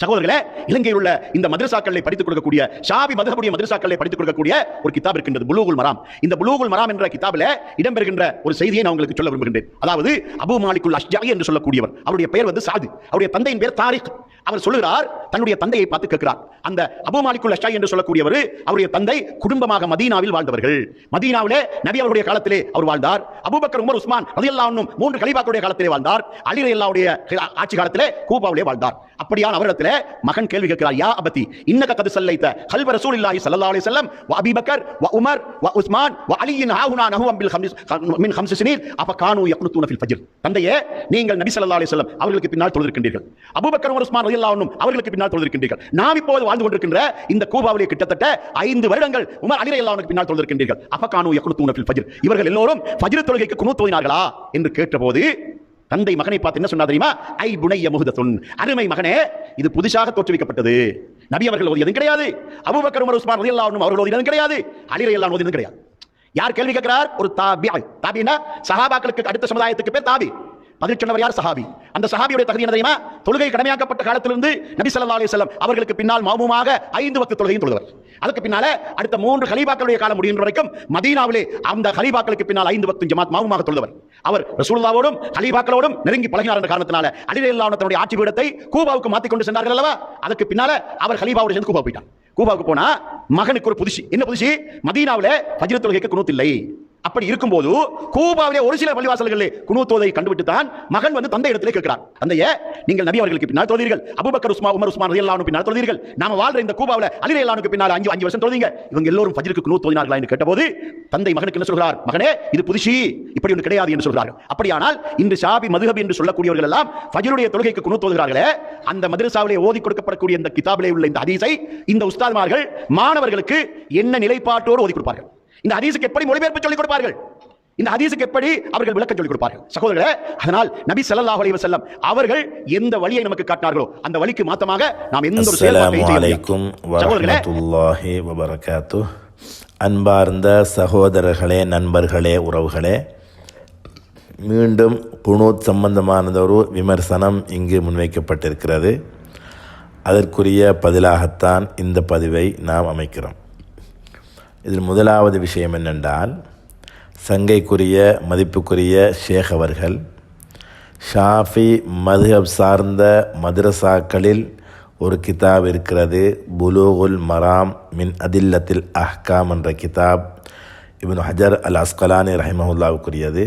சகோதரர்களே இலங்கையில் உள்ள இந்த மதரசாக்களை படித்துக் கொடுக்கக்கூடிய ஷாபி மதகபுடைய மதரசாக்களை படித்துக் கொடுக்கக்கூடிய ஒரு கிதாப் இருக்கின்றது புலூகுல் மராம். இந்த புலூகுல் மராம் என்ற கிதாபில் இடம்பெறுகின்ற ஒரு செய்தியை நான் உங்களுக்கு சொல்ல விரும்புகின்றேன். அதாவது அபு மாலிகுல் அஷ்ஜாயி என்று சொல்லக்கூடியவர் அவருடைய பெயர் வந்து சாது. அவருடைய தந்தையின் பேர் தாரிக். அவர் சொல்லுகிறார் தன்னுடைய தந்தையை பார்த்து கேட்கிறார். அந்த அபு மாலிகுல் அஷ்ஜாயி என்று சொல்லக்கூடியவர் அவருடைய தந்தை குடும்பமாக மதீனாவில் வாழ்ந்தவர்கள். மதீனாவிலே நபி அவருடைய காலத்திலே அவர் வாழ்ந்தார். அபுபக்கர் உமர் உஸ்மான் ரலியல்லாஹு மூன்று கலிபாக்களுடைய காலத்திலே வாழ்ந்தார். அலி ரலியல்லாஹுடைய ஆட்சி காலத்திலே கூபாவிலே வாழ்ந்தார். அப்படியான அவரிடத்திலே மகன் கேள்வி கேட்கிறார். யா அபதி இன்னக கது சல்லைத்த ஹல்வ ரசூல் இல்லாஹி சல்லா அலி வஸல்லம் வ அபிபக்கர் வ உமர் வ உஸ்மான் வ அலியின் ஆகுனா நஹுவம் அம்பில் ஹம்ஸ் மின் ஹம்ஸ் சினீர் அப்ப கானு யக்னுத்தூன ஃபில் ஃபஜ்ர். தந்தையே நீங்கள் நபி சல்லா அலி வஸல்லம் அவர்களுக்கு பின்னால் தொழுதிருக்கின்றீர்கள். அபுபக்கர் உமர் உஸ்மான் ரலியல்லாஹு அன்ஹும் அவர்களுக்கு பின்னால் தொழுதிருக்கின்றீர்கள். நாம் இப்போது வாழ்ந்து கொண்டிருக்கின்ற இந்த கூபாவிலே கிட்டத்தட்ட ஐந்து வருடங்கள் உமர் அலி ரலியல்லாஹு பின்னால் தொழுதிருக்கின்றீர்கள். அப்ப கானு யக்னுத்தூன ஃபில் ஃபஜ்ர். இவர்கள் எல்லோரும் ஃபஜ்ர் தொழுகைக்கு குனூத் ஓதினார்களா என்று கேட்டபோது தந்தை மகனை பார்த்து என்ன சொன்னா தெரியுமா? ஐ புனைய முகுதத்துன். அருமை மகனே இது புதுசாக தோற்றுவிக்கப்பட்டது. நபி அவர்கள் ஓதியதும் கிடையாது. அபுபக்கர் உமர் உஸ்மான் ரலியல்லாஹு அன்ஹு அவர்கள் ஓதியதும் கிடையாது. அலி ரலியல்லாஹு ஓதியதும் கிடையாது. யார் கேள்வி கேட்கிறார்? ஒரு தாபி தாபினா சஹாபாக்களுக்கு அடுத்த சமுதாயத்துக்கு பேர் தாபி. பதில் சொன்னவர் யார்? சஹாபி. அந்த சஹாபியுடைய தகுதி என்ன தெரியுமா? தொழுகை கடமையாக்கப்பட்ட காலத்திலிருந்து நபி சல்லா அலி செல்லம் அவர்களுக்கு பின்னால் மௌமுமாக ஐந்து வக்து தொழுகையும் தொழுவர் அதுக்கு பின்னால அடுத்த மூன்று ஹலீபாக்களுடைய காலம் முடிகின்ற வரைக்கும் மதீனாவிலே அந்த ஹலீபாக்களுக்கு பின்னால் ஐந்து வக்து ஜமாத் மௌமுமாக தொழுவர் அவர் ரசூல்லாவோடும் ஹலீபாக்களோடும் நெருங்கி பழகினார் என்ற காரணத்தினால அலிரல்லாஹு தன்னுடைய ஆட்சி பீடத்தை கூபாவுக்கு மாற்றிக் கொண்டு சென்றார்கள் அல்லவா? அதுக்கு பின்னால அவர் கலீபாவோடு சேர்ந்து கூபா போயிட்டார். கூபாவுக்கு போனா மகனுக்கு ஒரு புதுசு. என்ன புதுசு? மதீனாவில் ஃபஜ்ர் தொழுகைக்கு குணத்தில்லை அப்படி இருக்கும்போது கூபாவிலே ஒரு சில பள்ளிவாசல்களில் குனூத்தோதை கண்டுவிட்டு தான் மகன் வந்து தந்தை இடத்திலே கேட்கிறார். தந்தையே நீங்கள் நபி அவர்களுக்கு பின்னால் தொழுதீர்கள். அபுபக்கர் உஸ்மா உமர் உஸ்மான் ரலியல்லாஹு பின்னால் தொழுதீர்கள். நாம வாழ்ற இந்த கூபாவில் அலி ரலியல்லாஹுக்கு பின்னால் அஞ்சு அஞ்சு வருஷம் தொழுதீங்க. இவங்க எல்லோரும் ஃபஜ்ருக்கு குனூத் தோதினார்களா என்று கேட்டபோது தந்தை மகனுக்கு என்ன சொல்கிறார்? மகனே இது புதுசி இப்படி ஒன்று கிடையாது என்று சொல்கிறார்கள். அப்படியானால் இன்று ஷாபி மதுஹபி என்று சொல்லக்கூடியவர்கள் எல்லாம் ஃபஜ்ருடைய தொழுகைக்கு குணு தோதுகிறார்களே அந்த மதரசாவிலே ஓதி கொடுக்கப்படக்கூடிய இந்த கிதாபிலே உள்ள இந்த ஹதீஸை இந்த உஸ்தாதுமார்கள் மாணவர்களுக்கு என்ன நிலைப்பாட்டோடு ஓதி கொடுப்பார்கள்? இந்த ஹதீஸுக்கு எப்படி மொழிபெயர்ப்பு சொல்லிக் கொடுப்பார்கள்? இந்த ஹதீஸுக்கு எப்படி அவர்கள் விளக்கம் சொல்லிக் கொடுப்பார்கள்? சகோதரர்களே அதனால் நபி ஸல்லல்லாஹு அலைஹி வஸல்லம் அவர்கள் எந்த வழியை நமக்கு காட்டினார்களோ அந்த வழிக்கு மாத்தமாக நாம் எந்த ஒரு செயல்பாட்டையும் வரஹ்மத்துல்லாஹி வபரகாத்து. அன்பார்ந்த சகோதரர்களே நண்பர்களே உறவுகளே மீண்டும் குனூத் சம்பந்தமானதொரு விமர்சனம் இங்கு முன்வைக்கப்பட்டிருக்கிறது. அதற்குரிய பதிலாகத்தான் இந்த பதிவை நாம் அமைக்கிறோம். இதில் முதலாவது விஷயம் என்னென்றால் சங்கைக்குரிய மதிப்புக்குரிய ஷேக் அவர்கள் ஷாஃபி மதுஹப் சார்ந்த மதுரசாக்களில் ஒரு கிதாப் இருக்கிறது புலூகுல் மராம் மின் அதில்லத்தில் அஹ்காம் என்ற கிதாப் இவன் ஹஜர் அல் அஸ்கலானி ரஹிமஹுல்லாவுக்குரியது.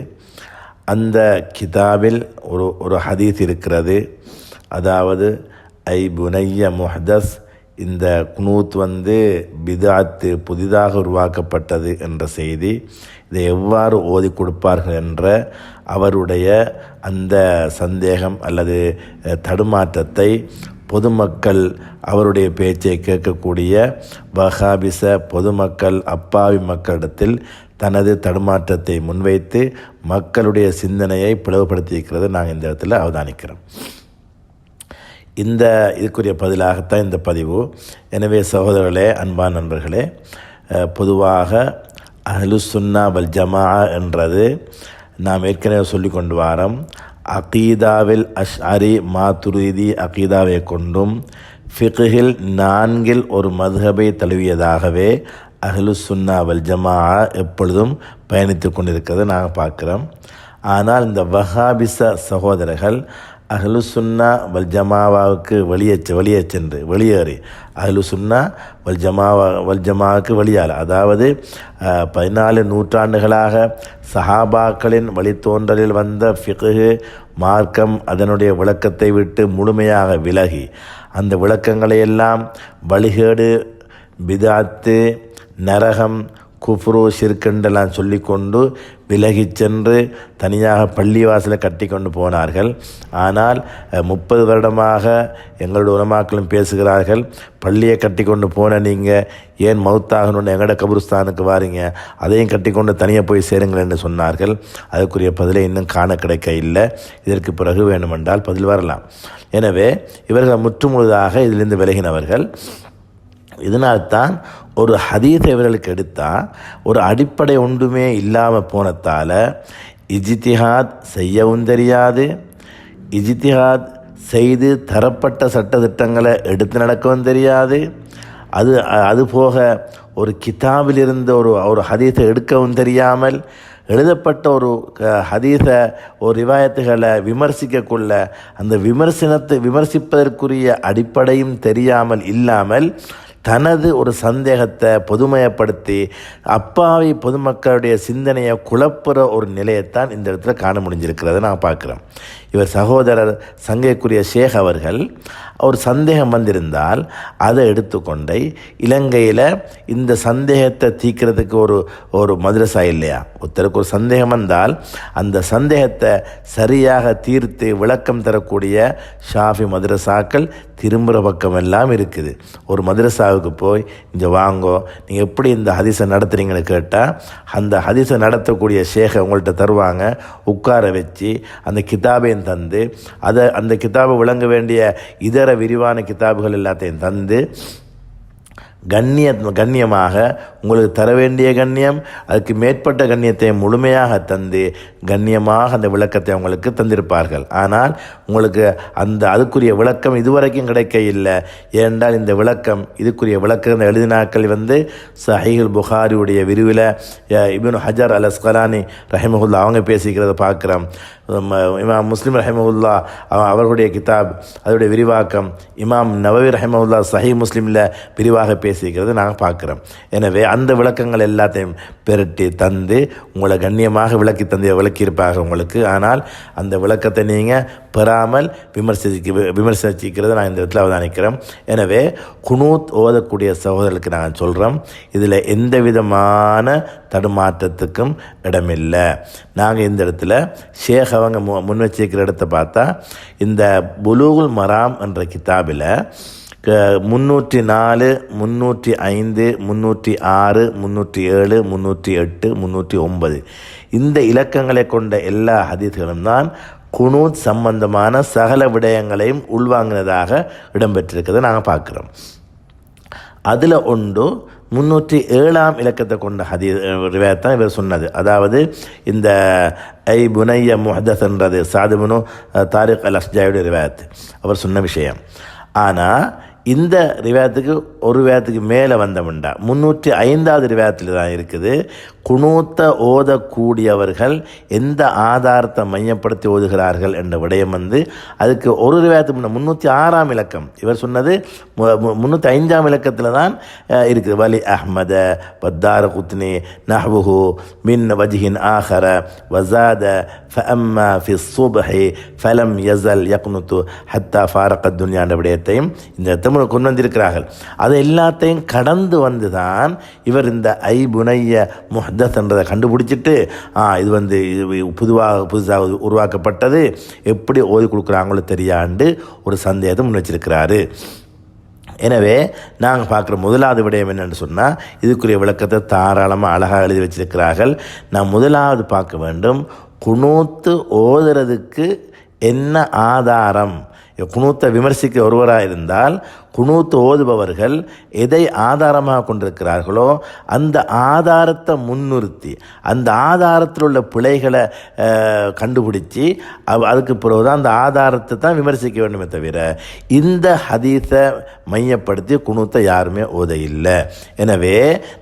அந்த கிதாபில் ஒரு ஒரு ஹதீஸ் இருக்கிறது. அதாவது ஐ புனைய முஹதஸ் இந்த குனூத் வந்து பிதாத்து புதிதாக உருவாக்கப்பட்டது என்ற செய்தி. இதை எவ்வாறு ஓதி கொடுப்பார்கள் என்ற அவருடைய அந்த சந்தேகம் அல்லது தடுமாற்றத்தை பொதுமக்கள் அவருடைய பேச்சை கேட்கக்கூடிய வஹாபிச பொதுமக்கள் அப்பாவி மக்களிடத்தில் தனது தடுமாற்றத்தை முன்வைத்து மக்களுடைய சிந்தனையை பிளவுபடுத்தியிருக்கிறது நாங்கள் இந்த இடத்துல அவதானிக்கிறோம். இந்த இதுக்குரிய பதிலாகத்தான் இந்த பதிவு. எனவே சகோதரர்களே அன்பான நண்பர்களே பொதுவாக அஹ்லு சுன்னா வல் ஜமா என்றது நாம் ஏற்கனவே சொல்லி கொண்டு வாரம். அகீதாவில் அஷ் அரி மாதுருதி அகீதாவை கொண்டும் ஃபிக்ஹில் நான்கில் ஒரு மதுஹபை தழுவியதாகவே அஹ்லு சுன்னா வல் ஜமா எப்பொழுதும் பயணித்து கொண்டிருக்கிறதை நாங்கள் பார்க்குறோம். ஆனால் இந்த வஹாபிச சகோதரர்கள் அகலு சுன்னா வல் ஜமாவாவுக்கு வெளியே செ- வெளியே சென்று வெளியேறி. அகலு சுன்னா வல் ஜமாவா வல் ஜமாவுக்கு வெளியால். அதாவது பதினாலு நூற்றாண்டுகளாக சஹாபாக்களின் வழித்தோன்றலில் வந்த ஃபிகு மார்க்கம் அதனுடைய விளக்கத்தை விட்டு முழுமையாக விலகி. அந்த விளக்கங்களையெல்லாம் வழிகேடு பிதாத்து நரகம் குஃப்ரு ஷிர்கண்டெல்லாம் சொல்லிக்கொண்டு விலகிச் சென்று தனியாக பள்ளிவாசலை கட்டி கொண்டு போனார்கள். ஆனால் முப்பது வருடமாக எங்களுடைய உணமாக்களும் பேசுகிறார்கள் பள்ளியை கட்டி கொண்டு போன நீங்கள் ஏன் மவுத்தாகணும்னு எங்களோட கபுருஸ்தானுக்கு வாரீங்க? அதையும் கட்டி கொண்டு தனியாக போய் சேருங்கள் என்று சொன்னார்கள். அதுக்குரிய பதிலை இன்னும் காண கிடைக்க இல்லை. இதற்கு பிறகு வேண்டுமென்றால் பதில் வரலாம். எனவே இவர்கள் முற்றுமுழுதாக இதிலிருந்து விலகினவர்கள். இதனால்தான் ஒரு ஹதீஸை இவர்களுக்கு எடுத்தால் ஒரு அடிப்படை ஒன்றுமே இல்லாமல் போனதால் இஜித்திஹாத் செய்யவும் தெரியாது. இஜித்திஹாத் செய்து தரப்பட்ட சட்டத்திட்டங்களை எடுத்து நடக்கவும் தெரியாது. அது அது போக ஒரு கிதாபிலிருந்து ஒரு ஒரு ஹதீஸை எடுக்கவும் தெரியாமல் எழுதப்பட்ட ஒரு க- ஹதீஸை ஒரு ரிவாயத்துகளை விமர்சிக்கக்குள்ள அந்த விமர்சனத்தை விமர்சிப்பதற்குரிய அடிப்படையும் தெரியாமல் இல்லாமல் தனது ஒரு சந்தேகத்தை பொதுமையப்படுத்தி அப்பாவி பொதுமக்களுடைய சிந்தனையை குழப்புற ஒரு நிலையைத்தான் இந்த இடத்துல காண முடிஞ்சிருக்கிறத. நான் பார்க்குறேன். இவர் சகோதரர் சங்கைக்குரிய ஷேக் அவர்கள் ஒரு சந்தேகம் வந்திருந்தால் அதை எடுத்துக்கொண்டே இலங்கையில் இந்த சந்தேகத்தை தீக்கிறதுக்கு ஒரு ஒரு மதுரசா இல்லையா? ஒருத்தருக்கு ஒரு சந்தேகம் வந்தால் அந்த சந்தேகத்தை சரியாக தீர்த்து விளக்கம் தரக்கூடிய ஷாஃபி மதுரசாக்கள் திரும்புகிற பக்கம் எல்லாம் இருக்குது. ஒரு மதுரசாவுக்கு போய் இங்கே வாங்கோ நீங்கள் எப்படி இந்த ஹதிசை நடத்துகிறீங்கன்னு கேட்டால் அந்த ஹதிசை நடத்தக்கூடிய ஷேகை உங்கள்கிட்ட தருவாங்க. உட்கார வச்சு அந்த கிதாபையும் தந்து அதை அந்த கிதாபை விளங்க வேண்டிய இதர விரிவான கிதாபுகள் எல்லாத்தையும் தந்து கண்ணிய கண்ணியமாக உங்களுக்கு தர வேண்டிய கண்ணியம் அதுக்கு மேற்பட்ட கண்ணியத்தை முழுமையாக தந்து கண்ணியமாக அந்த விளக்கத்தை அவங்களுக்கு தந்திருப்பார்கள். ஆனால் உங்களுக்கு அந்த அதுக்குரிய விளக்கம் இதுவரைக்கும் கிடைக்க இல்லை. ஏனென்றால் இந்த விளக்கம் இதுக்குரிய விளக்கம் இந்த எழுதினாக்கள் வந்து சஹீல் புகாரியுடைய விரிவில் இபின் ஹஜர் அல் அஸ்கலானி ரஹிமஹுல்லா அவங்க பேசிக்கிறத பார்க்குறோம். இமாம் முஸ்லீம் ரஹிமவுல்லா அவர்களுடைய கிதாப் அதனுடைய விரிவாக்கம் இமாம் நவவி ரஹிமவுல்லா சஹி முஸ்லீமில் விரிவாக பேசிக்கிறது நாங்கள் பார்க்குறோம். எனவே அந்த விளக்கங்கள் எல்லாத்தையும் பெருட்டி தந்து உங்களை கண்ணியமாக விளக்கி தந்து விளக்கியிருப்பாங்க உங்களுக்கு. ஆனால் அந்த விளக்கத்தை நீங்கள் பெறாமல் விமர்சிக்க விமர்சிக்கிறத நான் இந்த இடத்துல அவதானிக்கிறேன். எனவே குனூத் ஓதக்கூடிய சகோதரர்களுக்கு நாங்கள் சொல்கிறோம் இதில் எந்த விதமான தடுமாற்றத்துக்கும் இடமில்லை. நாங்கள் இந்த இடத்துல ஷேக் அவங்க மு முன் வச்சிருக்கிற இடத்த பார்த்தா இந்த புலூகுல் மராம் என்ற கிதாபில் முந்நூற்றி நாலு முந்நூற்றி ஐந்து முந்நூற்றி ஆறு முந்நூற்றி ஏழு முந்நூற்றி எட்டு முந்நூற்றி ஒன்பது. இந்த இலக்கங்களை கொண்ட எல்லா ஹதீஸ்களும் தான் குனூத் சம்பந்தமான சகல விடயங்களையும் உள்வாங்கினதாக இடம்பெற்றிருக்கிறதை. நாங்கள் பார்க்குறோம். அதில் ஒன்று முன்னூற்றி ஏழாம் இலக்கத்தை கொண்ட ஹதி தான் இவர் சொன்னது. அதாவது இந்த ஐ புனைய முஹதஸ்ன்றது சாதுபுனு தாரிக் அல் அஸ்ஜாயுடைய ரிவாயத் அவர் சொன்ன விஷயம். ஆனால் இந்த ரிவாயத்துக்கு ஒரு ரிவாயத்துக்கு மேலே வந்தமுண்டா முந்நூற்றி ஐந்தாவது ரிவாயத்தில் தான் இருக்குது. குணூத்த ஓதக்கூடியவர்கள் எந்த ஆதாரத்தை மையப்படுத்தி ஓதுகிறார்கள் என்ற விடயம் வந்து அதுக்கு ஒரு ரிவாயத்துக்கு முன்ன முந்நூற்றி ஆறாம் இலக்கம். இவர் சொன்னது முந்நூற்றி ஐந்தாம் இலக்கத்தில் தான் இருக்குது. வலி அஹ்மத பத்தார குத்னி நஹ்வுஹு மின் வஜ்ஹின் ஆஹர வசாத ஃபஅம்மா ஃபி சுபஹி ஃபலம் யசல் யக்னுத்து ஹத்தா ஃபாரக துன்யா என்ற விடயத்தையும் இந்த தமிழ் கொண்டு வந்திருக்கிறார்கள். அது எல்லாத்தையும் கடந்து வந்து தான் இவர் இந்த ஐ புனைய முஹ் என்றதை கண்டுபிடிச்சிட்டு இது வந்து இது புதுவாக புதுசாக உருவாக்கப்பட்டது. எப்படி ஓதி கொடுக்குறாங்களோ தெரியாண்டு ஒரு சந்தேகத்தை முன் வச்சிருக்கிறாரு எனவே நாங்கள் பார்க்குற முதலாவது விடயம் என்னென்னு சொன்னால் இதுக்குரிய விளக்கத்தை தாராளமாக அழகாக எழுதி வச்சிருக்கிறார்கள். நான் முதலாவது பார்க்க வேண்டும் குணூத்து ஓதுறதுக்கு என்ன ஆதாரம்? குணூத்தை விமர்சிக்க ஒருவராக இருந்தால் குணூத்து ஓதுபவர்கள் எதை ஆதாரமாக கொண்டிருக்கிறார்களோ அந்த ஆதாரத்தை முன்னிறுத்தி அந்த ஆதாரத்தில் உள்ள பிழைகளை கண்டுபிடிச்சி அவ- அதுக்கு பிறகுதான் அந்த ஆதாரத்தை தான் விமர்சிக்க வேண்டுமே தவிர இந்த ஹதீஸை மையப்படுத்தி குணூத்தை யாருமே ஓத இல்லை எனவே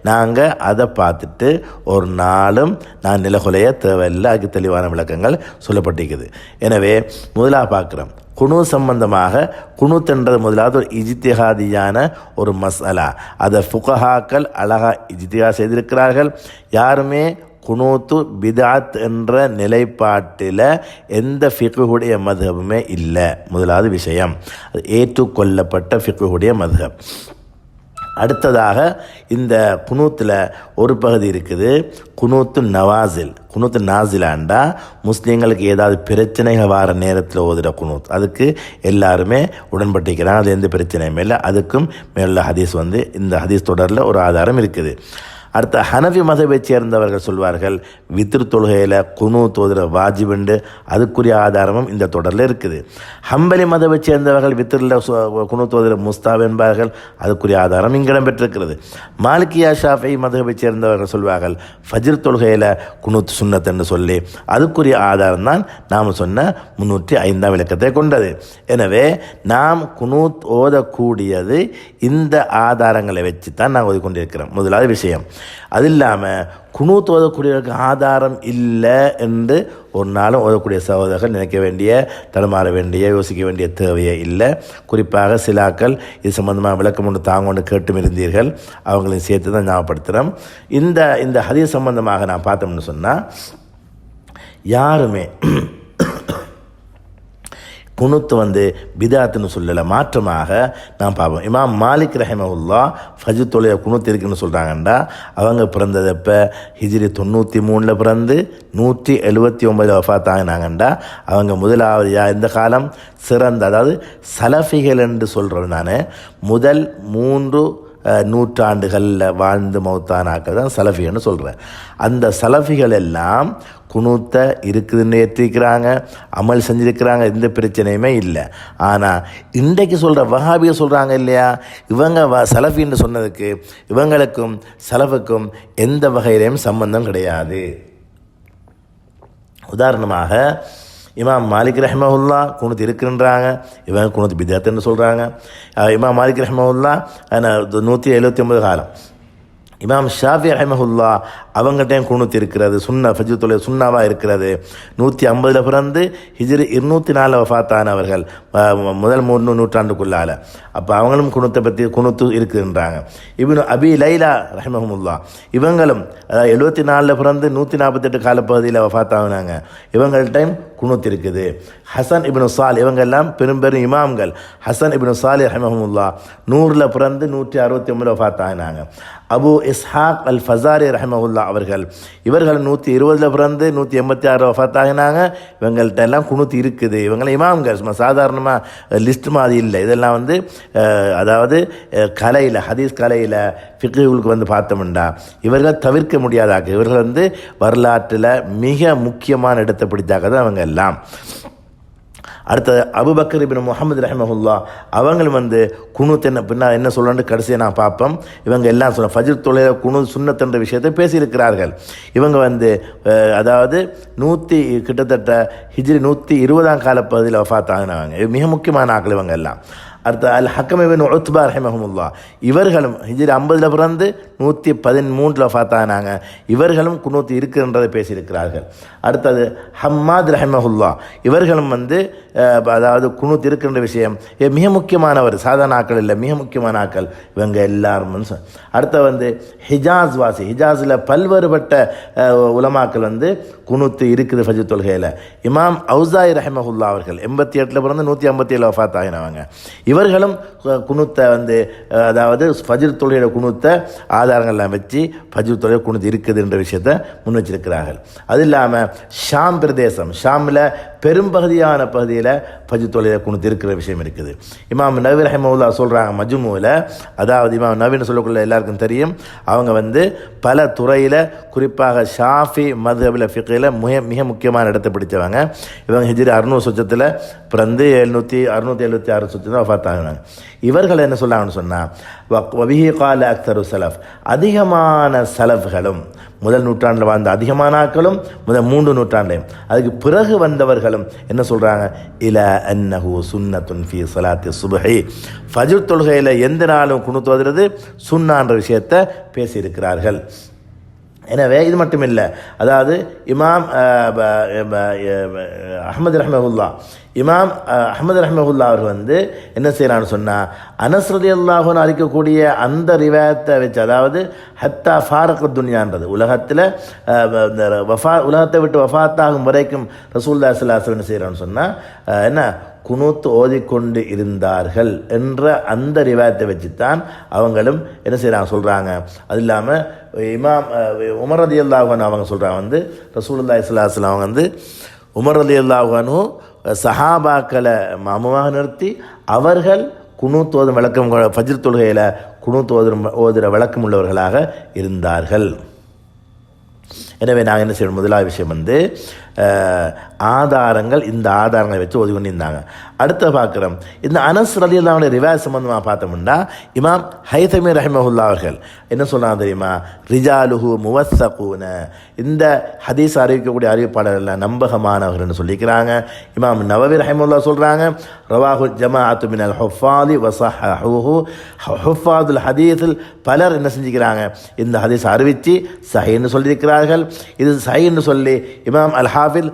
நாங்கள் அதை பார்த்துட்டு ஒரு நாளும் நான் நிலகுலைய தேவையில்லை. அதுக்கு தெளிவான விளக்கங்கள் சொல்லப்பட்டிருக்குது. எனவே முதலாக பார்க்குறோம். குணு சம்பந்தமாக குணுத்தன்றது முதலாவது ஒரு இஜித்திஹாதியான ஒரு மசாலா. அதை ஃபுகஹாக்கள் அழகா இஜித்திஹா செய்திருக்கிறார்கள். யாருமே குனூத்து பிதாத் என்ற நிலைப்பாட்டில் எந்த ஃபிக்குடைய மதுகமுமே இல்லை. முதலாவது விஷயம். அது ஏற்றுக்கொள்ளப்பட்ட ஃபிக்குடைய மதுகம் அடுத்ததாக இந்த குனூத்தில் ஒரு பகுதி இருக்குது. குனூத்து நவாசில். குனூத்து நாசிலாண்டா முஸ்லீம்களுக்கு ஏதாவது பிரச்சனைகள் வார நேரத்தில் ஓதுகிற குனூத். அதுக்கு எல்லாருமே உடன்பட்டிருக்கிறாங்க அது எந்த பிரச்சனையும் இல்லை. அதுக்கும் மேலுள்ள ஹதீஸ் வந்து இந்த ஹதீஸ் தொடரில் ஒரு ஆதாரம் இருக்குது. அடுத்த ஹனவி மதவை சேர்ந்தவர்கள் சொல்வார்கள் வித்ரு தொழுகையில் குனு தோதுற வாஜிபுண்டு அதுக்குரிய ஆதாரமும் இந்த தொடரில் இருக்குது. ஹம்பலி மதவை சேர்ந்தவர்கள் வித்திரில் குனு தோதுற முஸ்தாப் என்பார்கள் அதுக்குரிய ஆதாரம் இங்கிடம் பெற்றிருக்கிறது மாலிகியா ஷாஃபை மதவை சேர்ந்தவர்கள் சொல்வார்கள் ஃபஜிர் தொழுகையில் குனூத் சுன்னத் என்று சொல்லி. அதுக்குரிய ஆதாரம் தான் நாம் சொன்ன முன்னூற்றி ஐந்தாம் விளக்கத்தை கொண்டது. எனவே நாம் குனூத் ஓதக்கூடியது இந்த ஆதாரங்களை வச்சு தான் நான் ஓதிக்கொண்டிருக்கிறோம். முதலாவது விஷயம் அது இல்லாமல் குனூத் ஓதக்கூடியவருக்கு ஆதாரம் இல்லை என்று ஒரு நாளும் ஓதக்கூடிய சகோதரர்கள் நினைக்க வேண்டிய தடுமாற வேண்டிய யோசிக்க வேண்டிய தேவையே இல்லை. குறிப்பாக சிலாக்கள் இது சம்பந்தமாக விளக்கம் ஒன்று தாங்க ஒன்று கேட்டும் இருந்தீர்கள். அவங்களையும் சேர்த்து தான் ஞாபகப்படுத்துகிறோம் இந்த இந்த ஹதிய சம்பந்தமாக நான் பார்த்தோம்னு சொன்னால் யாருமே குணுத்து வந்து பிதாத்துன்னு சொல்லலை மாற்றமாக நான் பார்ப்போம். இமாம் மாலிக் ரஹிமவுல்லா ஃபஜு தொலைய குணுத்து இருக்குன்னு சொல்கிறாங்கண்டா அவங்க பிறந்ததப்போ ஹிஜ்ரி தொண்ணூற்றி மூணில் பிறந்து நூற்றி எழுபத்தி ஒன்பதில் வஃபாத் ஆகினாங்கண்டா. அவங்க முதலாவதியாக இந்த காலம்? சிறந்த அதாவது சலஃபிகள் என்று சொல்கிறேன் நான். முதல் மூன்று நூற்றாண்டுகளில் வாழ்ந்து மௌத்தானாக்க தான் சலஃபின்னு சொல்கிறேன் அந்த சலஃபிகள் எல்லாம் குணூத்த இருக்குதுன்னு ஏற்றிருக்கிறாங்க அமல் செஞ்சுருக்கிறாங்க எந்த பிரச்சனையுமே இல்லை. ஆனால் இன்றைக்கு சொல்கிற வஹாபியை சொல்கிறாங்க இல்லையா? இவங்க வ சலஃபின்னு சொன்னதுக்கு இவங்களுக்கும் சலஃபுக்கும் எந்த வகையிலையும் சம்பந்தம் கிடையாது. உதாரணமாக இமாம் மாலிக் ரஹ்மவுல்லா குணத்து இருக்குன்றாங்க இவங்க குணத்து பிதாத்துன்னு சொல்கிறாங்க இமாம் மாலிக் ரஹ்மவுல்லா நூற்றி எழுபத்தி ஒன்பது காலம். இமாம் ஷாஃபி ரஹமஹுல்லா அவங்ககிட்டையும் குணூத்து இருக்கிறது. சுண்ணா ஃபஜ்ருத்துடைய சுண்ணாவாக இருக்கிறது. நூற்றி ஐம்பதில் பிறந்து ஹிஜ்ரி இருநூற்றி நாலு வஃபாத்தானவர்கள் முதல் மூணு நூற்றாண்டுக்குள்ளால். அப்போ அவங்களும் குணத்தை பற்றி குணத்து இருக்குன்றாங்க. இவனு அபி லைலா ரஹமஹமுல்லா இவங்களும் அதாவது எழுபத்தி நாலில் பிறந்து நூற்றி நாற்பத்தெட்டு காலப்பகுதியில் வஃபாத்தாகினாங்க இவங்கள்ட்டையும் குணூத் இருக்குது ஹசன் இபின் சால் இவங்க எல்லாம் இமாம்கள். ஹசன் இபின் சாலி ரஹமஹமுல்லா நூறில் பிறந்து நூற்றி அறுபத்தி ஒன்பதில் வஃபாத்தாகினாங்க அபு இஸ்ஹாக் அல் ஃபசாரி ரஹமஹுல்லா அவர்கள் இவர்கள் நூற்றி இருபதில் பிறந்து நூற்றி எண்பத்தி ஆறு வஃபாத்தாகினாங்க இவங்கள்ட்ட எல்லாம் குணூத் இருக்குது. இவங்களை இமாம்கள் சும்மா சாதாரணமாக லிஸ்ட் மாதிரி இல்லை. இதெல்லாம் வந்து அதாவது கலையில் ஹதீஸ் கலையில் ஃபிக்குகளுக்கு வந்து பார்த்தோம்னா இவர்கள் தவிர்க்க முடியாதாக்க இவர்கள் வந்து வரலாற்றில் மிக முக்கியமான இடத்தை பிடித்தாக்க தான் அவங்க எல்லாம். அடுத்தது அபுபக்கர் இபின் முகமது ரஹமஹுல்லா அவங்களும் வந்து குணுத் என்ன பின்னா என்ன சொல்லணும்னு கடைசியை நான் பார்ப்போம். இவங்க எல்லாம் சொல்ல ஃபஜிர் தொழில குணு சுன்னத்துன்ற விஷயத்தை பேசியிருக்கிறார்கள். இவங்க வந்து அதாவது நூற்றி கிட்டத்தட்ட ஹிஜ்ரி நூற்றி இருபதாம் கால பகுதியில் வஃத் ஆகினவங்க. மிக முக்கியமான ஆக்கள் இவங்க எல்லாம். அடுத்த அல் ஹக்கமிபின் உத்பா ரஹிமஹமுல்லா. இவர்களும் ஹிஜிரி ஐம்பதில் பிறந்து நூற்றி பதிமூன்றில் ஃபாத்தானாங்க இவர்களும் குனூத்து இருக்குன்றதை பேசியிருக்கிறார்கள். அடுத்தது ஹம்மாத் ரஹிமஹுல்லா. இவர்களும் வந்து அதாவது குனூத் இருக்கின்ற விஷயம். மிக முக்கியமானவர். சாதாரண ஆக்கள் இல்லை மிக முக்கியமான ஆக்கள். இவங்க எல்லாரும் சொ- அடுத்த வந்து ஹிஜாஸ் வாசி. ஹிஜாஸில் பல்வேறுபட்ட உலமாக்கள் வந்து குணுத்து இருக்குது ஃபஜு தொல்கையில் இமாம் அவுசாய் ரஹமஹுல்லா அவர்கள் எண்பத்தி எட்டில் பிறந்து நூற்றி ஐம்பத்தி ஏழு வஃபாத் ஆகினவங்க. இவர்களும் குணுத்தை வந்து அதாவது ஃபஜிர் தொழுகையோட குணுத்தை ஆதாரங்கள்லாம் வச்சு ஃபஜ்ர் தொழுகை குனூத்து இருக்குதுன்ற விஷயத்தை முன் வச்சிருக்கிறார்கள் அது இல்லாமல் ஷாம் பிரதேசம். ஷாமில் பெரும்பகுதியான பகுதியில் ஃபஜ்ர் தொழுகை கொண்டு இருக்கிற விஷயம் இருக்குது. இமாம் நவி ரஹமவுல்லா சொல்கிறாங்க மஜ்முவில் அதாவது இமாம் நவீன சொல்லக்குள்ள எல்லாருக்கும் தெரியும். அவங்க வந்து பல துறையில் குறிப்பாக ஷாஃபி மதுஹபில் ஃபிக்கையில் மிக மிக முக்கியமான இடத்தை பிடிச்சவங்க. இவங்க ஹிஜிரி அறுநூறு சொச்சத்தில் பிறந்து எழுநூற்றி அறுநூற்றி எழுபத்தி ஆறு சொச்சத்தில் வஃபாத் ஆகினாங்க இவர்கள் என்ன சொன்னாங்கன்னு சொன்னால் வபிஹி கால அக்தரு சலஃப். அதிகமான சலஃப்களும் முதல் நூற்றாண்டில் வாழ்ந்த அதிகமான ஆக்களும் முதல் மூன்று நூற்றாண்டையும் அதுக்கு பிறகு வந்தவர்களும் என்ன சொல்கிறாங்க இல அன்னஹு சுன்னத்துன் ஃபி சலாத்தி சுபஹி. ஃபஜ்ர் தொழுகையில் எந்த நாளும் குணுத்துவதுறது சுன்னான்ற விஷயத்தை பேசியிருக்கிறார்கள். எனவே இது மட்டும் இல்லை அதாவது இமாம் அஹமது ரஹமஹுல்லா இமாம் அஹமது ரஹமஹுல்லா அவர் வந்து என்ன செய்கிறான்னு சொன்னால் அனஸ்ரதி அல்லாஹுன்னு அளிக்கக்கூடிய அந்த ரிவாயத்தை வச்சு அதாவது ஹத்தா ஃபாரக் துன்யான்றது. உலகத்தில் இந்த வஃபா உலகத்தை விட்டு வஃபாத்தாகும் வரைக்கும் ரசூல்லா சல்லாஹ் என்ன செய்கிறான்னு சொன்னால் என்ன குனூத்து ஓதிக்கொண்டு இருந்தார்கள் என்ற அந்த ரிவாயத்தை வச்சுத்தான் அவங்களும் என்ன செய்கிறாங்க சொல்கிறாங்க அது இல்லாமல் இமாம் அஹ், உமர் அவங்க சொல்கிறாங்க வந்து ரசூலுல்லா ஸல்லல்லாஹு அவங்க வந்து உமர் ரதி சஹாபாக்களை மாமமாக நிறுத்தி அவர்கள் குணு ஓதும் விளக்கம் ஃபஜ்ர் தொழுகையில் குணு ஓதுற ஓதுகிற விளக்கம் உள்ளவர்களாக இருந்தார்கள். எனவே நாங்கள் என்ன செய்யணும் முதலாவது விஷயம் வந்து ஆதாரங்கள் இந்த ஆதாரங்களை வச்சு ஒதுக்கி கொண்டிருந்தாங்க. அடுத்த பார்க்குறோம் இந்த அனஸ் ரலி அல்லாவுடைய ரிவாஸ் சம்பந்தமாக பார்த்தோம்னா இமாம் ஹைதமி ரஹிமஹுல்லா அவர்கள் என்ன சொல்றாங்க தெரியுமா? ரிஜாலுஹு முவசகூன இந்த ஹதீஸ் அறிவிக்கக்கூடிய அறிவிப்பாளர்கள் நம்பகமானவர்கள்னு சொல்லிக்கிறாங்க. இமாம் நவவி ரஹிமுல்லா சொல்கிறாங்க ரவாஹு ஜமாஅத்து மினல் ஹுஃபாதி வசஹஹுஹு ஹுஃபாதுல் ஹதீஸில் பலர் என்ன செஞ்சுக்கிறாங்க? இந்த ஹதீஸ் அறிவித்து சஹின்னு சொல்லியிருக்கிறார்கள். இது சஹின்னு சொல்லி இமாம் அல்ஹா ஹாஃபில்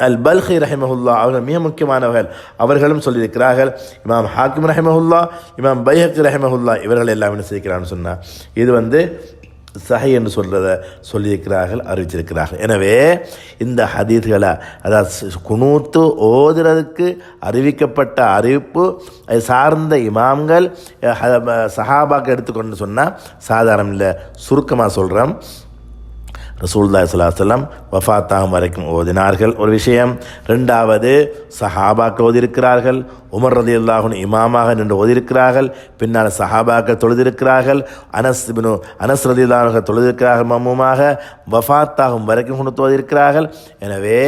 அல் பல்கி ரஹிமஹுல்லா அவர்கள் மிக முக்கியமானவர்கள். அவர்களும் சொல்லியிருக்கிறார்கள் இமாம் ஹாக்கிம் ரஹிமஹுல்லா இமாம் பைஹக் ரஹிமஹுல்லா இவர்கள் எல்லாம் என்ன செய்கிறான்னு சொன்னால் இது வந்து சஹை என்று சொல்கிறத சொல்லியிருக்கிறார்கள் அறிவிச்சிருக்கிறார்கள் எனவே இந்த ஹதீஸ்களை அதாவது குனூத்து ஓதுறதுக்கு அறிவிக்கப்பட்ட அறிவிப்பு அது சார்ந்த இமாம்கள் அஹ், சஹாபாக்கு எடுத்துக்கொண்டு சொன்னால் சாதாரணம் இல்லை சுருக்கமாக சொல்கிறோம் ரசூல்லா ஸல்லல்லாஹு வஃபாத்தாகும் வரைக்கும் ஓதினார்கள் ஒரு விஷயம் ரெண்டாவது சஹாபாக்கள் ஓதியிருக்கிறார்கள் உமர் ரதி அல்லாஹுன் இமாமாக நின்று ஓதியிருக்கிறார்கள் பின்னால் சஹாபாக்கள் தொழுதிருக்கிறார்கள் அனஸ் இப்னு அனஸ் ரதி அல்லாஹர்கள் தொழுதிருக்கிறார்கள் மம்முமாக வஃபாத்தாகும் வரைக்கும் கொண்டு ஓதியிருக்கிறார்கள் எனவே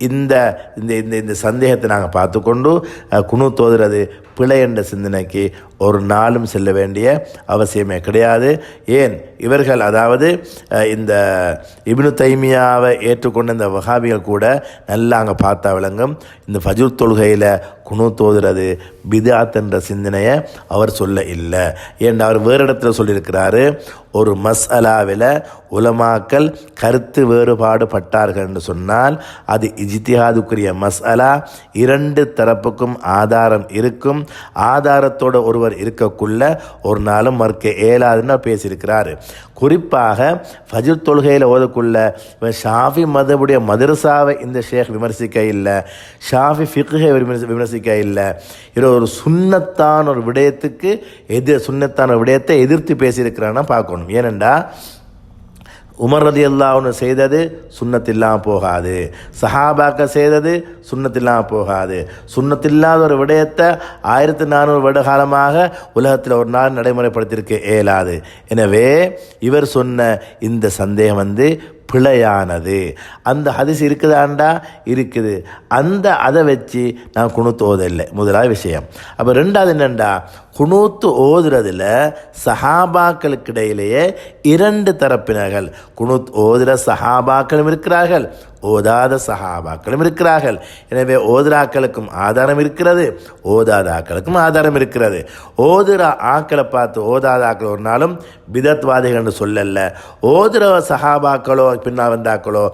இந்த இந்த இந்த இந்த சந்தேகத்தை நாங்கள் பார்த்துக்கொண்டு அஹ், குனு தோதுறது பிழை என்ற சிந்தனைக்கு ஒரு நாளும் செல்ல வேண்டிய அவசியமே கிடையாது. ஏன்? இவர்கள் அதாவது இந்த இபினு தைமியாவை ஏற்றுக்கொண்ட இந்த வகாபிகள் கூட நல்லா அங்கே பார்த்தா விளங்கும். இந்த ஃபஜ்ர் தொழுகையில் குனு தோதுறது பிதாத் என்ற சிந்தனையை அவர் சொல்ல இல்லை. ஏன்? அவர் வேறு இடத்துல சொல்லியிருக்கிறாரு ஒரு மஸ்அலாவில் உலமாக்கள் கருத்து வேறுபாடு பட்டார்கள் என்று சொன்னால் அது இஜித்திஹாதுக்குரிய மஸ்அலா. இரண்டு தரப்புக்கும் ஆதாரம் இருக்கும். ஆதாரத்தோட ஒருவர் இருக்கக்குள்ள ஒரு நாளும் மறுக்க இயலாதுன்னு பேசியிருக்கிறார். குறிப்பாக ஃபஜிர் தொழுகையில் ஓதக்குள்ள இவன் ஷாஃபி மதபுடைய மதரசாவை இந்த ஷேக் விமர்சிக்க இல்லை ஷாஃபி ஃபிக்ஹை விமர்சி விமர்சிக்க இல்லை. இது ஒரு சுன்னத்தான ஒரு விடயத்துக்கு எதிர் சுன்னத்தான விடயத்தை எதிர்த்து பேசியிருக்கிறான்னா பார்க்கணும். ஏனெண்டா உமர் ரதி அல்லாவுன்னு செய்தது சுண்ணத்தில்லாமல் போகாது. சஹாபாக்க செய்தது சுண்ணத்தில்லாமல் போகாது. சுண்ணத்தில்லாத ஒரு விடயத்தை ஆயிரத்தி நானூறு வருட காலமாக உலகத்தில் ஒரு நாள் நடைமுறைப்படுத்தியிருக்க இயலாது. எனவே இவர் சொன்ன இந்த சந்தேகம் வந்து பிழையானது. அந்த ஹதிசு இருக்குதாண்டா? இருக்குது. அந்த அதை வச்சு நான் குணுத்து ஓதலை முதலாவது விஷயம். அப்போ ரெண்டாவது என்னண்டா குணூத்து ஓதுறதில் சஹாபாக்களுக்கு இடையிலேயே இரண்டு தரப்பினர்கள். குணூத் ஓதுற சஹாபாக்களும் இருக்கிறார்கள் ஓதாத சஹாபாக்களும் இருக்கிறார்கள். எனவே ஓதுராக்களுக்கும் ஆதாரம் இருக்கிறது ஓதாத ஆக்களுக்கும் ஆதாரம் இருக்கிறது. ஓதுற ஆக்களை பார்த்து ஓதாத ஆக்கள் ஒரு நாளும் பிதத்வாதிகள்னு சொல்லல ஓதுற சஹாபாக்களோ பின்னா வந்தாக்களோ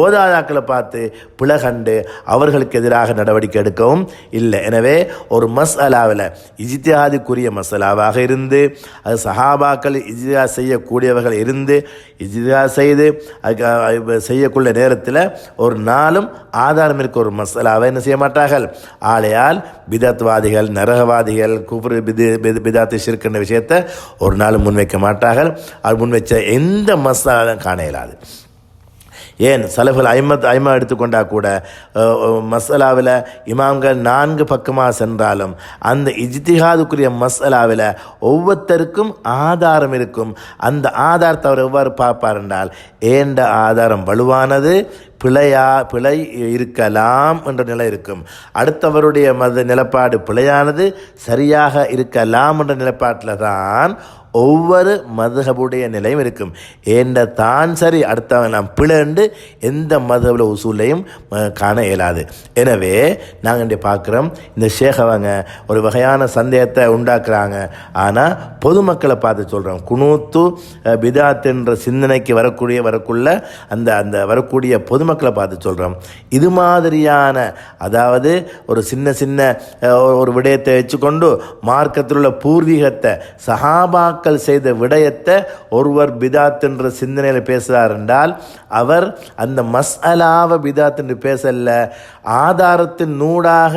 ஓதாத ஆக்களை பார்த்து பிளகண்டு அவர்களுக்கு எதிராக நடவடிக்கை எடுக்கவும் இல்லை. எனவே ஒரு மஸ் அலாவில் இஜித்தியாதி அதற்குரிய மசாலாவாக இருந்து அது சஹாபாக்கள் இஜிதா செய்யக்கூடியவர்கள் இருந்து இஜிதா செய்து அதுக்கு நேரத்தில் ஒரு நாளும் ஆதாரம் இருக்க ஒரு மசாலாவை என்ன செய்ய மாட்டார்கள்? ஆலையால் பிதத்வாதிகள் நரகவாதிகள் குபுரு பிது பிது பிதாத்து ஷிர்க் விஷயத்தை ஒரு நாளும் முன்வைக்க மாட்டார்கள். அது முன்வைச்ச எந்த மசாலும் காண இயலாது. ஏன் சலஃபுல் ஐமத் ஐமா எடுத்துக்கொண்டா கூட மசாலாவில் இமாம்கள் நான்கு பக்கமாக சென்றாலும் அந்த இஜ்திஹாதுக்குரிய மசாலாவில் ஒவ்வொருத்தருக்கும் ஆதாரம் இருக்கும். அந்த ஆதாரத்தை அவர் எவ்வாறு பார்ப்பார் என்றால் ஏண்ட ஆதாரம் வலுவானது பிழையா பிழை இருக்கலாம் என்ற நிலை இருக்கும். அடுத்தவருடைய மத நிலப்பாடு பிழையானது சரியாக இருக்கலாம் என்ற நிலப்பாட்டில் தான் ஒவ்வொரு மதுகபுடைய நிலையும் இருக்கும். ஏண்ட தான் சரி அடுத்தவன் நாம் பிளண்டு எந்த மதுகபுல உசூலையும் காண இயலாது. எனவே நாங்கள் இங்கே பார்க்குறோம் இந்த ஷேகவங்க ஒரு வகையான சந்தேகத்தை உண்டாக்குறாங்க. ஆனால் பொதுமக்களை பார்த்து சொல்கிறோம் குனூத்து அஹ், பிதாத் என்ற சிந்தனைக்கு வரக்கூடிய வரக்குள்ள அந்த அந்த வரக்கூடிய பொதுமக்களை பார்த்து சொல்கிறோம் இது மாதிரியான அதாவது ஒரு சின்ன சின்ன ஒரு- விடயத்தை வச்சுக்கொண்டு மார்க்கத்தில் உள்ள பூர்வீகத்தை சஹாபாக்கள் செய்த விடயத்தை ஒருவர் பிதாத் என்ற சிந்தனையில் பேசுகிறார் என்றால் அவர் அந்த மஸ்அலாவை பிதாத் என்று பேசல ஆதாரத்தின் நூடாக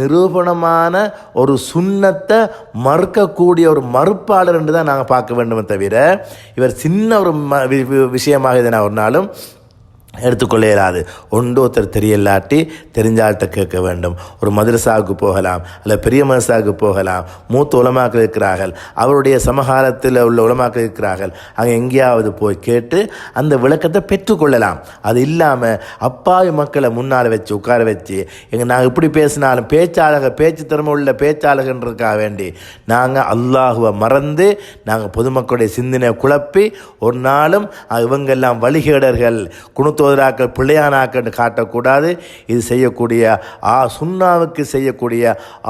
நிரூபணமான ஒரு சுண்ணத்தை மறுக்கக்கூடிய ஒரு மறுப்பாளர் என்று தான் நாங்கள் பார்க்க வேண்டுமே தவிர இவர் சின்ன ஒரு ம- வி- விஷயமாக இதை நான் ஒரு நாளும் எடுத்துக்கொள்ள இயலாது ஒன்றொருத்தர் தெரியலாட்டி தெரிஞ்சால்கிட்ட கேட்க வேண்டும். ஒரு மதரசாவுக்கு போகலாம் அல்ல பெரிய மதரசாவுக்கு போகலாம். மூத்த உலமாக்கள் இருக்கிறார்கள். அவருடைய சமகாலத்தில் உள்ள உலமாக்கள் இருக்கிறார்கள். அங்கே எங்கேயாவது போய் கேட்டு அந்த விளக்கத்தை பெற்றுக்கொள்ளலாம். அது இல்லாமல் அப்பாவி மக்களை முன்னால் வச்சு உட்கார வச்சு எங்கள் நாங்கள் இப்படி பேசினாலும் பேச்சாளக பேச்சு திறமை உள்ள பேச்சாளகன்றதுக்காக வேண்டி நாங்கள் அல்லாஹுவை மறந்து நாங்கள் பொதுமக்களுடைய சிந்தனை குழப்பி ஒரு நாளும் இவங்கெல்லாம் வழிகேடர்கள் குணுத்தோதராக்கள் பிள்ளையானாக்கன்னு காட்டக்கூடாது. இது செய்யக்கூடிய ஆ சுண்ணாவுக்கு செய்யக்கூடிய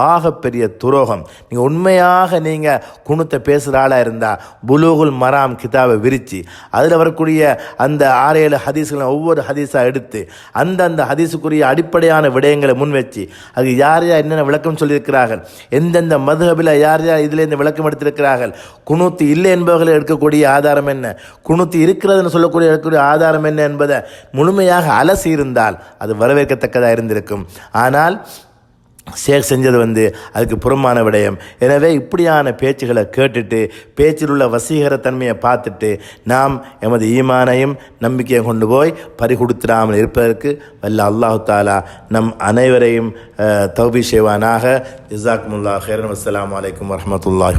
ஆகப்பெரிய துரோகம். நீங்கள் உண்மையாக நீங்கள் குணுத்தை பேசுகிற ஆளாக இருந்தால் புலூகுல் மராம் கிதாபை விரித்து அதில் வரக்கூடிய அந்த ஆறு ஏழு ஹதீஸ்களை ஒவ்வொரு ஹதீஸாக எடுத்து அந்தந்த ஹதீஸுக்குரிய அடிப்படையான விடயங்களை முன் வச்சு அது யார் யார் என்னென்ன விளக்கம் சொல்லியிருக்கிறார்கள் எந்தெந்த மதுஹபில் யார் யார் இதில் இந்த விளக்கம் எடுத்திருக்கிறார்கள் குணூத்து இல்லை என்பவர்களை எடுக்கக்கூடிய ஆதாரம் என்ன குணூத்து இருக்கிறதுன்னு சொல்லக்கூடிய எடுக்கக்கூடிய ஆதாரம் என்ன என்பதை முழுமையாக அலசி இருந்தால் அது வரவேற்கத்தக்கதாக இருந்திருக்கும். ஆனால் ஷேக் செஞ்சது வந்து அதுக்கு புறமான விடயம். எனவே இப்படியான பேச்சுகளை கேட்டுட்டு பேச்சில் உள்ள வசீகரத்தன்மையை பார்த்துட்டு நாம் எமது ஈமானையும் நம்பிக்கையை கொண்டு போய் பறிகொடுத்துடாமல் இருப்பதற்கு வல்ல அல்லாஹு தாலா நம் அனைவரையும் தௌபி செய்வானாக. ஜிசாக்முல்லா ஹேரன் அஸ்ஸலாமு அலைக்கும் வரமத்துல்லாஹி